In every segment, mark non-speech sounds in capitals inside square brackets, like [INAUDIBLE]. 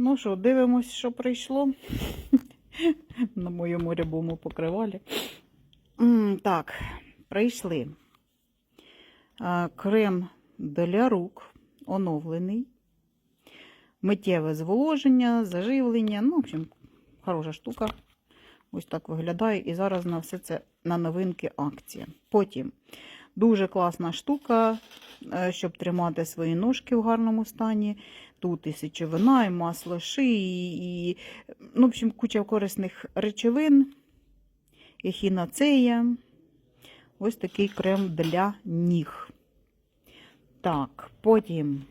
Ну що, дивимось, що прийшло [LAUGHS] на моєму рябому покривалі. Так, прийшли. Крем для рук оновлений. Миттєве зволоження, заживлення. Ну, в общем, хороша штука. Ось так виглядає. І зараз на все це на новинки акція. Потім дуже класна штука, е, щоб тримати свої ножки в гарному стані. Тут і сечовина, і масло шиї, і, ну, в общем, куча корисних речовин, ехінацея. Ось такий крем для ніг. Так, потім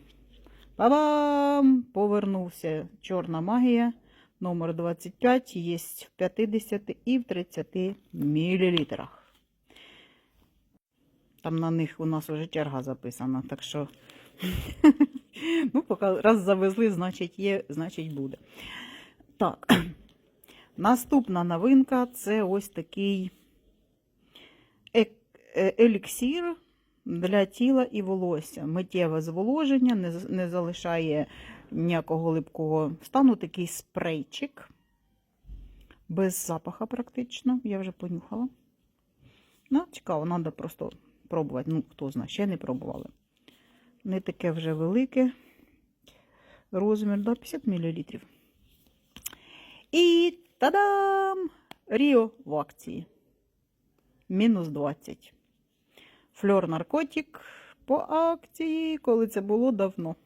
Ба-бам! Повернувся чорна магія. Номер 25 є в 50 і в 30 мілілітрах. Там на них у нас вже черга записана, так що [LAUGHS] ну, поки раз завезли, значить є, значить буде. Так, [CLEARS THROAT] наступна новинка це ось такий е- еліксір для тіла і волосся. Миттєве зволоження, не, не залишає ніякого липкого стану. Такий спрейчик. Без запаха практично. Я вже понюхала. Ну, цікаво, треба просто пробувати. Ну, хто знає, ще не пробували. Не таке вже велике. Розмір да, 50 мл. І та-дам! Ріо в акції. Мінус 20. Фльор наркотик по акції, коли це було давно.